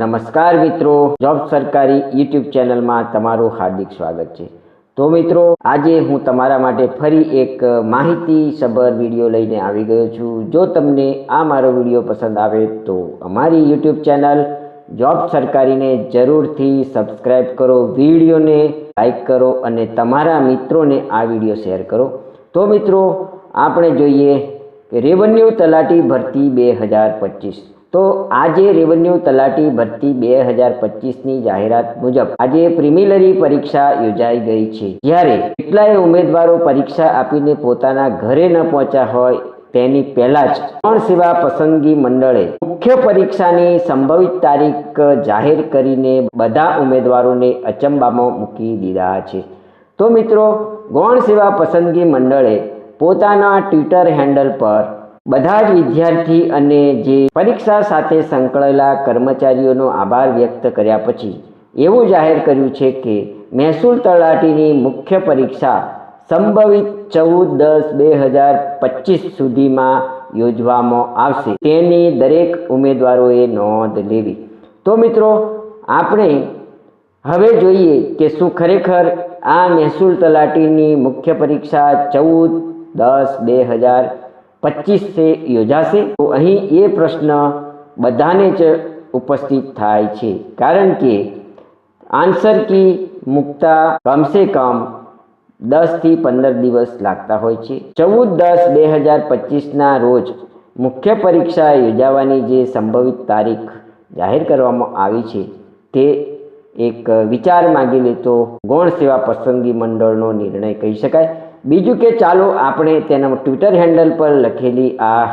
નમસ્કાર મિત્રો. જોબ સરકારી યુટ્યુબ ચેનલમાં તમારું હાર્દિક સ્વાગત છે. તો મિત્રો, આજે હું તમારા માટે ફરી એક માહિતી સબર વીડિયો લઈને આવી ગયો છું. જો તમને આ મારો વીડિયો પસંદ આવે તો અમારી યુટ્યુબ ચેનલ જોબ સરકારીને જરૂરથી સબસ્ક્રાઈબ કરો, વિડીયોને લાઈક કરો અને તમારા મિત્રોને આ વીડિયો શેર કરો. તો મિત્રો, આપણે જોઈએ કે રેવન્યુ તલાટી ભરતી બે હજાર પચીસ તો આજે રેવન્યુ તલાટી ભરતી બે હજાર પચીસની જાહેરાત મુજબ આજે પ્રિમિલરી પરીક્ષા યોજાઈ ગઈ છે. જ્યારે કેટલાય ઉમેદવારો પરીક્ષા આપીને પોતાના ઘરે ન પહોંચ્યા હોય તેની પહેલા જ ત્રણ સેવા પસંદગી મંડળે મુખ્ય પરીક્ષાની સંભવિત તારીખ જાહેર કરીને બધા ઉમેદવારોને અચંબામાં મૂકી દીધા છે. તો મિત્રો, ગૌણ સેવા પસંદગી મંડળે પોતાના ટ્વિટર હેન્ડલ પર બધા જ વિદ્યાર્થી અને જે પરીક્ષા સાથે સંકળાયેલા કર્મચારીઓનો આભાર વ્યક્ત કર્યા પછી એવું જાહેર કર્યું છે કે મહેસૂલ તલાટીની મુખ્ય પરીક્ષા સંભવિત ચૌદ દસ બે હજાર પચીસ સુધીમાં યોજવામાં આવશે. તેની દરેક ઉમેદવારોએ નોંધ લેવી. તો મિત્રો, આપણે હવે જોઈએ કે શું ખરેખર આ મહેસૂલ તલાટીની મુખ્ય પરીક્ષા ચૌદ દસ બે હજાર પચીસે યોજાશે? તો અહીં એ પ્રશ્ન બધાને જ ઉપસ્થિત થાય છે. કારણ કે આન્સર કી મૂકતા કમસે કમ દસથી પંદર દિવસ લાગતા હોય છે. ચૌદ દસ બે હજાર પચીસના રોજ મુખ્ય પરીક્ષા યોજાવાની જે સંભવિત તારીખ જાહેર કરવામાં આવી છે, તે એક વિચાર માગી લેતો ગૌણ સેવા પસંદગી મંડળનો નિર્ણય કહી શકાય. બીજું કે ચાલો આપણે તેના ટ્વિટર હેન્ડલ પર લખેલી આ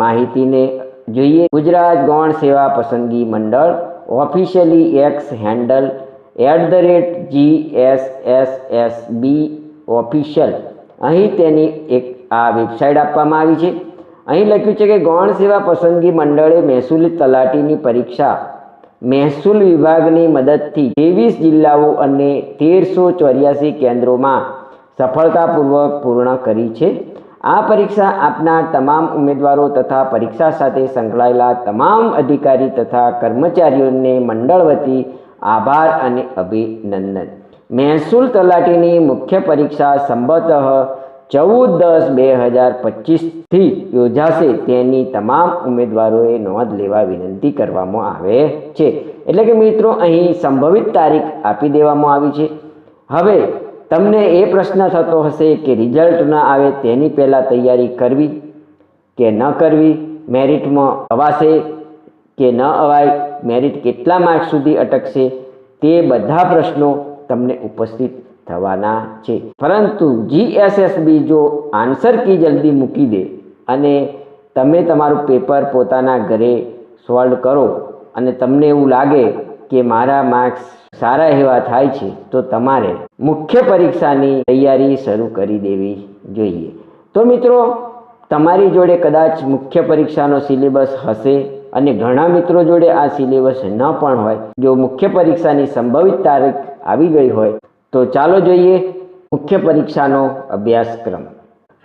માહિતીને જોઈએ. ગુજરાત ગૌણ સેવા પસંદગી મંડળ officially X handle at the rate G S S S B official અહીં તેની એક આ વેબસાઇટ આપવામાં આવી છે. અહીં લખ્યું છે કે ગૌણ સેવા પસંદગી મંડળે મહેસૂલી તલાટીની પરીક્ષા મહેસૂલ વિભાગની મદદથી ત્રેવીસ જિલ્લાઓ અને તેરસો ચોર્યાસી કેન્દ્રોમાં સફળતાપૂર્વક પૂર્ણ કરી છે. આ પરીક્ષા આપનાર તમામ ઉમેદવારો તથા પરીક્ષા સાથે સંકળાયેલા તમામ અધિકારી તથા કર્મચારીઓને મંડળ વતી આભાર અને અભિનંદન. મહેસૂલ તલાટીની મુખ્ય પરીક્ષા સંભવતઃ ચૌદ દસ બે હજાર પચીસથી યોજાશે તેની તમામ ઉમેદવારોએ નોંધ લેવા વિનંતી કરવામાં આવે છે. એટલે કે મિત્રો, અહીં સંભવિત તારીખ આપી દેવામાં આવી છે. હવે તમને એ પ્રશ્ન થતો હશે કે રિઝલ્ટ ન આવે તેની પહેલાં તૈયારી કરવી કે ન કરવી? મેરિટમાં અવાશે કે ન અવાય? મેરિટ કેટલા માર્ક સુધી અટકશે? તે બધા પ્રશ્નો તમને ઉપસ્થિત થવાના છે. પરંતુ જીએસએસબી જો આન્સર કી જલ્દી મૂકી દે અને તમે તમારું પેપર પોતાના ઘરે સોલ્વ કરો અને તમને એવું લાગે કે મારા માર્ક્સ સારા એવા થાય છે, તો તમારે મુખ્ય પરીક્ષાની તૈયારી શરૂ કરી દેવી જોઈએ. તો મિત્રો, તમારી જોડે કદાચ મુખ્ય પરીક્ષાનો સિલેબસ હશે અને ઘણા મિત્રો જોડે આ સિલેબસ ન પણ હોય, જો મુખ્ય પરીક્ષાની સંભવિત તારીખ આવી ગઈ હોય, તો ચાલો જોઈએ મુખ્ય પરીક્ષાનો અભ્યાસક્રમ.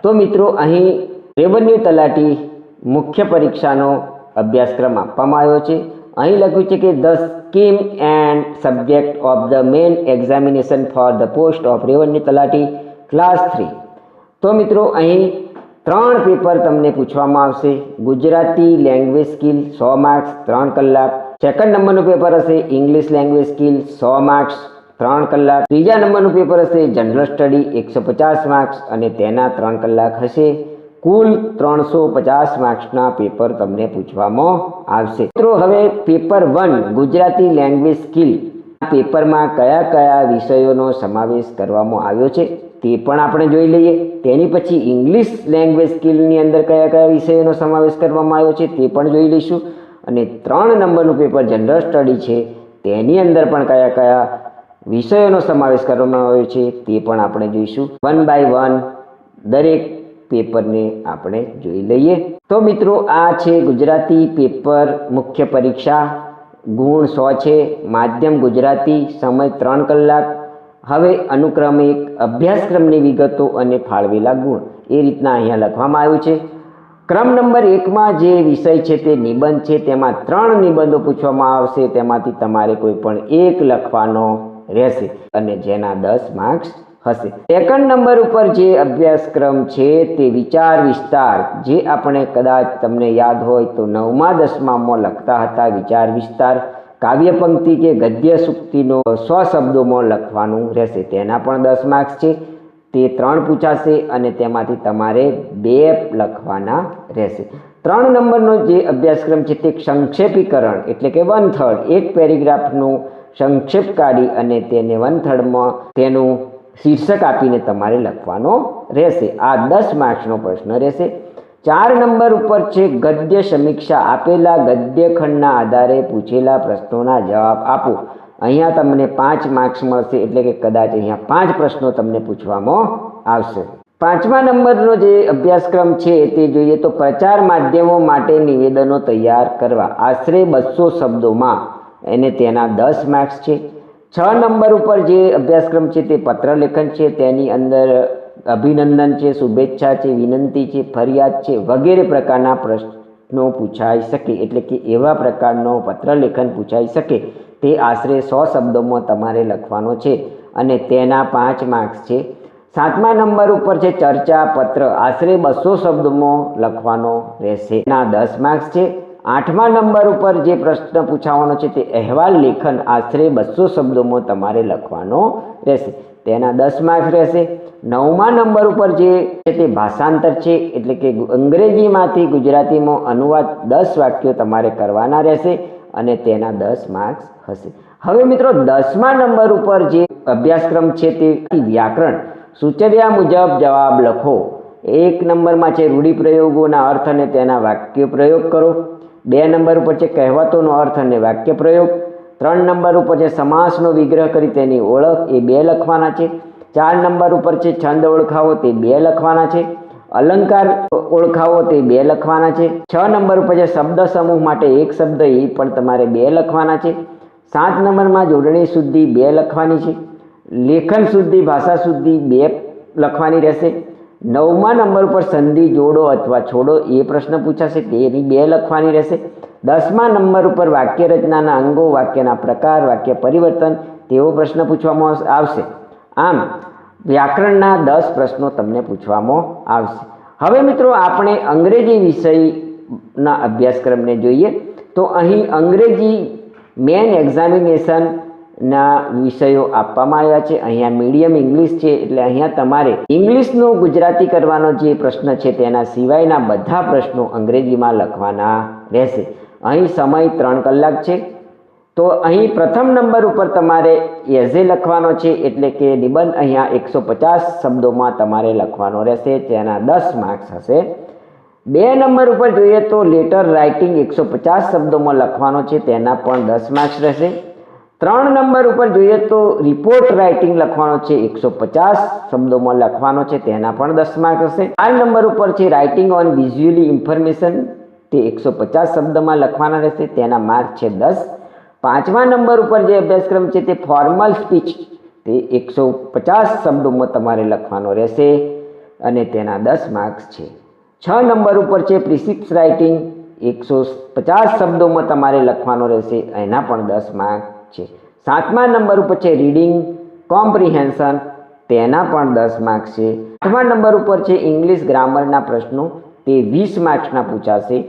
તો મિત્રો, અહીં રેવન્યુ તલાટી મુખ્ય પરીક્ષાનો અભ્યાસક્રમ આપવામાં આવ્યો છે. અહીં લખ્યું છે કે the scheme and subject of the main examination for the post of revenue તલાટી ક્લાસ થ્રી તો મિત્રો, અહીં ત્રણ પેપર તમને પૂછવામાં આવશે. ગુજરાતી લેંગ્વેજ સ્કિલ સો માર્ક્સ ત્રણ કલાક. સેકન્ડ નંબરનું પેપર હશે ઇંગ્લિશ લેંગ્વેજ સ્કિલ સો માર્ક્સ ત્રણ કલાક. ત્રીજા નંબરનું પેપર હશે જનરલ સ્ટડી એકસો પચાસ માર્ક્સ અને તેના ત્રણ કલાક હશે. કુલ ત્રણસો પચાસ માર્ક્સના પેપર તમને પૂછવામાં આવશે. મિત્રો, હવે paper one, Gujarati language skill. પેપરમાં કયા કયા વિષયોનો સમાવેશ કરવામાં આવ્યો છે તે પણ આપણે જોઈ લઈએ. તેની પછી ઇંગ્લિશ લેંગ્વેજ સ્કિલની અંદર કયા કયા વિષયોનો સમાવેશ કરવામાં આવ્યો છે તે પણ જોઈ લઈશું. અને ત્રણ નંબરનું પેપર જનરલ સ્ટડી છે તેની અંદર પણ કયા કયા વિષયોનો સમાવેશ કરવામાં આવ્યો છે તે પણ આપણે જોઈશું. વન બાય વન, દરેક પેપરને આપણે જોઈ લઈએ. તો મિત્રો, આ છે ગુજરાતી પેપર મુખ્ય પરીક્ષા. ગુણ સો છે, માધ્યમ ગુજરાતી, સમય ત્રણ કલાક. હવે અનુક્રમિક અભ્યાસક્રમની વિગતો અને ફાળવેલા ગુણ. એ રીતના અહીંયા લખવામાં આવ્યું છે. ક્રમ નંબર એકમાં જે વિષય છે તે નિબંધ છે, તેમાં ત્રણ નિબંધો પૂછવામાં આવશે. તેમાંથી તમારે કોઈ પણ એક લખવાનો રહેશે. અને જેના દસ માર્ક્સ હશે. સેકન્ડ નંબર ઉપર જે અભ્યાસક્રમ છે તે વિચાર વિસ્તાર, જે આપણે કદાચ તમને યાદ હોય તો નવમા, દસમામાં લખતા હતા વિચાર વિસ્તાર, કાવ્ય પંક્તિ કે ગદ્ય સુક્તિનો સો શબ્દોમાં લખવાનું રહેશે. તેના પણ દસ માર્ક્સ છે. તે ત્રણ પૂછાશે અને તેમાંથી તમારે બે લખવાના રહેશે. ત્રણ નંબરનો જે અભ્યાસક્રમ છે તે સંક્ષેપીકરણ, એટલે કે વન થર્ડ એક પેરેગ્રાફનું સંક્ષેપ કાઢી અને તેને વન થર્ડમાં તેનું શીર્ષક આપીને તમારે લખવાનો રહેશે. આ દસ માર્ક્સનો પ્રશ્ન રહેશે. ચાર નંબર ઉપર છે, ગદ્ય સમીક્ષા આપેલા ગદ્ય ખંડના આધારે પૂછેલા પ્રશ્નોના જવાબ આપો. અહીંયા તમને પાંચ માર્ક્સ મળશે, એટલે કે કદાચ અહીંયા પાંચ પ્રશ્નો તમને પૂછવામાં આવશે. પાંચમા નંબરનો જે અભ્યાસક્રમ છે, તે જોઈએ તો પ્રચાર માધ્યમો માટે નિવેદનો તૈયાર કરવા. આશરે બસો શબ્દોમાં એને તેના દસ માર્ક્સ છે. છ નંબર ઉપર જે અભ્યાસક્રમ છે તે પત્રલેખન છે, તેની અંદર અભિનંદન છે, શુભેચ્છા છે, વિનંતી છે, ફરિયાદ છે, વગેરે પ્રકારના પ્રશ્નો પૂછાઈ શકે, એટલે કે એવા પ્રકારનો પત્રલેખન પૂછાઈ શકે, તે આશરે સો શબ્દોમાં તમારે લખવાનો છે. અને તેના પાંચ માર્ક્સ છે. સાતમા નંબર ઉપર છે ચર્ચા પત્ર આશરે બસો શબ્દોમાં લખવાનો રહેશે. ના દસ માર્ક્સ છે. આઠમા નંબર ઉપર જે પ્રશ્ન પૂછાવાનો છે તે અહેવાલ લેખન આશરે બસો શબ્દોમાં તમારે લખવાનો રહેશે. તેના દસ માર્ક્સ રહેશે. નવમા નંબર ઉપર જે છે તે ભાષાંતર છે, એટલે કે અંગ્રેજીમાંથી ગુજરાતીમાં અનુવાદ દસ વાક્યો તમારે કરવાના રહેશે અને તેના દસ માર્ક્સ હશે. હવે મિત્રો દસમા નંબર ઉપર જે અભ્યાસક્રમ છે તે વ્યાકરણ. સૂચવ્યા મુજબ જવાબ લખો. એક નંબરમાં છે રૂઢિપ્રયોગોના અર્થ અને તેના વાક્ય પ્રયોગ કરો. બે નંબર ઉપર છે કહેવતોનો અર્થ અને વાક્ય પ્રયોગ ત્રણ નંબર ઉપર છે સમાસનો વિગ્રહ કરી તેની ઓળખ, એ બે લખવાના છે. ચાર નંબર ઉપર છે છંદ ઓળખાવો, તે બે લખવાના છે. અલંકાર ઓળખાવો, તે બે લખવાના છે. છ નંબર ઉપર છે શબ્દ સમૂહ માટે એક શબ્દ, એ પણ તમારે બે લખવાના છે. સાત નંબરમાં જોડણી શુદ્ધિ, બે લખવાની છે. લેખન શુદ્ધિ, ભાષા શુદ્ધિ, બે લખવાની રહેશે. નવમા નંબર ઉપર સંધિ જોડો અથવા છોડો એ પ્રશ્ન પૂછાશે. તેની બે લખવાની રહેશે. દસમા નંબર ઉપર વાક્ય રચનાના અંગો, વાક્યના પ્રકાર, વાક્ય પરિવર્તન તેવો પ્રશ્ન પૂછવામાં આવશે. આમ, વ્યાકરણના દસ પ્રશ્નો તમને પૂછવામાં આવશે. હવે મિત્રો આપણે અંગ્રેજી વિષયના અભ્યાસક્રમને જોઈએ. તો અહીં અંગ્રેજી મેન એક્ઝામિનેશનના વિષયો આપવામાં આવ્યા છે. અહીંયા મીડિયમ ઇંગ્લિશ છે એટલે અહીંયા તમારે ઇંગ્લિશનો ગુજરાતી કરવાનો જે પ્રશ્ન છે તેના સિવાયના બધા પ્રશ્નો અંગ્રેજીમાં લખવાના રહેશે. અહીં સમય ત્રણ કલાક છે. તો અહીં પ્રથમ નંબર ઉપર તમારે એઝે લખવાનો છે એટલે કે નિબંધ અહીંયા એકસો પચાસ શબ્દોમાં તમારે લખવાનો રહેશે. તેના દસ માર્ક્સ હશે. બે નંબર ઉપર જોઈએ તો લેટર રાઇટિંગ એકસો પચાસ શબ્દોમાં લખવાનો છે. તેના પણ દસ માર્ક્સ રહેશે. ત્રણ નંબર ઉપર જોઈએ તો રિપોર્ટ રાઇટિંગ લખવાનો છે એકસો પચાસ, શબ્દોમાં લખવાનો છે તેના પણ દસ માર્ક હશે. ચાર નંબર ઉપર છે રાઇટિંગ ઓન વિઝ્યુઅલી ઇન્ફોર્મેશન તે એકસો પચાસ શબ્દમાં લખવાના રહેશે, તેના માર્ક છે દસ. પાંચમા નંબર ઉપર જે અભ્યાસક્રમ છે તે ફોર્મલ સ્પીચ તે એકસો પચાસ શબ્દોમાં તમારે લખવાનો રહેશે અને તેના દસ માર્ક્સ છે. છ નંબર ઉપર છે પ્રિસિપ્સ રાઇટિંગ એકસો પચાસ શબ્દોમાં તમારે લખવાનો રહેશે, એના પણ દસ માર્ક છે. સાતમા નંબર ઉપર છે રીડિંગ, કોમ્પ્રિહેન્શન, તેના પણ દસ માર્ક્સ છે. આઠમા નંબર ઉપર છે ઇંગ્લિશ ગ્રામરના પ્રશ્નો, તે વીસ માર્ક્સના પૂછાશે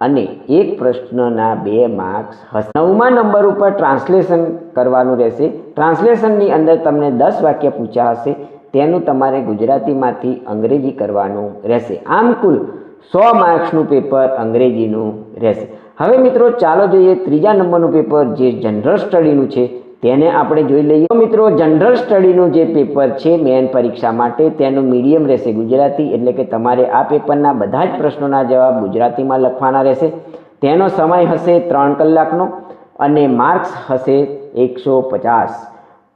અને એક પ્રશ્નના બે માર્ક્સ હશે. નવમા નંબર ઉપર ટ્રાન્સલેશન કરવાનું રહેશે. ટ્રાન્સલેશનની અંદર તમને દસ વાક્ય પૂછ્યા હશે, તેનું તમારે ગુજરાતીમાંથી અંગ્રેજી કરવાનું રહેશે. આમ કુલ સો માર્ક્સનું પેપર અંગ્રેજીનું રહેશે. હવે મિત્રો, ચાલો જોઈએ ત્રીજા નંબરનું પેપર જે જનરલ સ્ટડીનું છે, તેને આપણે જોઈ લઈએ. મિત્રો, જનરલ સ્ટડીનું જે પેપર છે, મેન પરીક્ષા માટે, તેનું મીડિયમ રહેશે ગુજરાતી, એટલે કે તમારે આ પેપરના બધા જ પ્રશ્નોના જવાબ ગુજરાતીમાં લખવાના રહેશે. તેનો સમય હશે ત્રણ કલાકનો અને માર્ક્સ હશે એકસો પચાસ.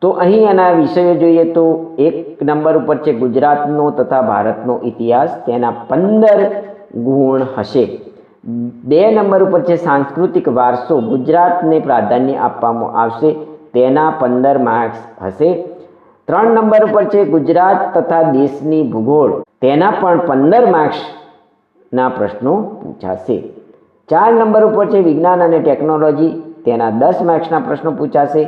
તો અહીં એના વિષયો જોઈએ તો એક નંબર ઉપર છે ગુજરાતનો તથા ભારતનો ઇતિહાસ, તેના પંદર ગુણ હશે. બે નંબર ઉપર છે સાંસ્કૃતિક વારસો. ગુજરાતને પ્રાધાન્ય આપવામાં આવશે. તેના પંદર માર્ક્સ હશે. ત્રણ નંબર ઉપર છે ગુજરાત તથા દેશની ભૂગોળ. તેના પણ પંદર માર્ક્સના પ્રશ્નો પૂછાશે. ચાર નંબર ઉપર છે વિજ્ઞાન અને ટેકનોલોજી. તેના દસ માર્ક્સના પ્રશ્નો પૂછાશે.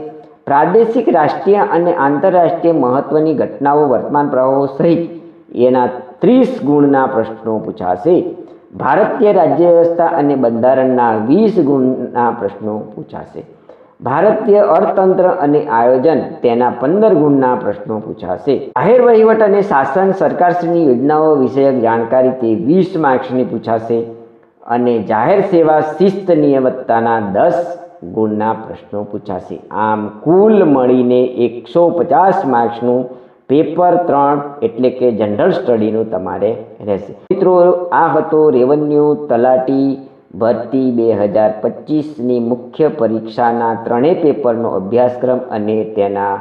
પ્રાદેશિક, રાષ્ટ્રીય અને આંતરરાષ્ટ્રીય મહત્વની ઘટનાઓ વર્તમાન પ્રવાહો સહિત એના ત્રીસ ગુણના પ્રશ્નો પૂછાશે. ભારતીય રાજ્ય વ્યવસ્થા અને બંધારણના વીસ ગુણના પ્રશ્નો પૂછાશે. ભારતીય અર્થતંત્ર અને આયોજન તેના પંદર ગુણના પ્રશ્નો પૂછાશે. જાહેર વહીવટ અને શાસન સરકારશ્રીની યોજનાઓ વિષયક જાણકારી તે વીસ માર્ક્સની પૂછાશે અને જાહેર સેવા શિસ્ત નિયમિતતાના દસ ગુણના પ્રશ્નો પૂછાશે. આમ કુલ મળીને એકસો પચાસ માર્ક્સનું પેપર ત્રણ એટલે કે જનરલ સ્ટડીનું તમારે રહેશે. મિત્રો, આ હતો રેવન્યુ તલાટી ભરતી બે હજાર પચીસની મુખ્ય પરીક્ષાના ત્રણેય પેપરનો અભ્યાસક્રમ અને તેના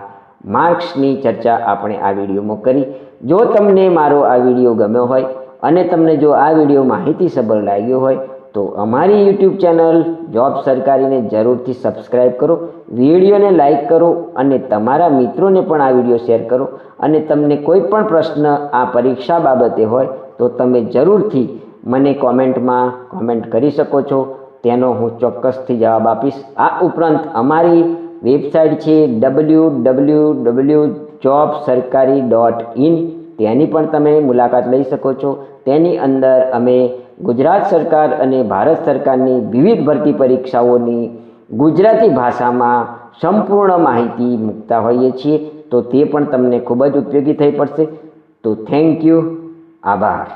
માર્ક્સની ચર્ચા આપણે આ વિડીયોમાં કરી. જો તમને મારો આ વીડિયો ગમ્યો હોય અને તમને જો આ વીડિયો માહિતીસભર લાગ્યો હોય તો અમારી યુટ્યુબ ચેનલ જોબ સરકારીને જરૂરથી સબસ્ક્રાઈબ કરો, વિડીયોને લાઈક કરો અને તમારા મિત્રોને પણ આ વીડિયો શેર કરો. અને તમને કોઈ પણ પ્રશ્ન આ પરીક્ષા બાબતે હોય તો તમે જરૂરથી મને કોમેન્ટમાં કોમેન્ટ કરી શકો છો. તેનો હું ચોક્કસથી જવાબ આપીશ. આ ઉપરાંત અમારી વેબસાઇટ છે W W W job Sarkari dot in તેની પણ તમે મુલાકાત લઈ શકો છો. તેની અંદર અમે ગુજરાત સરકાર અને ભારત સરકારની વિવિધ ભરતી પરીક્ષાઓની ગુજરાતી ભાષામાં સંપૂર્ણ માહિતી મૂકતા હોઈએ છીએ, તો તે પણ તમને ખૂબ જ ઉપયોગી થઈ પડશે. તો થેન્ક યુ આભાર.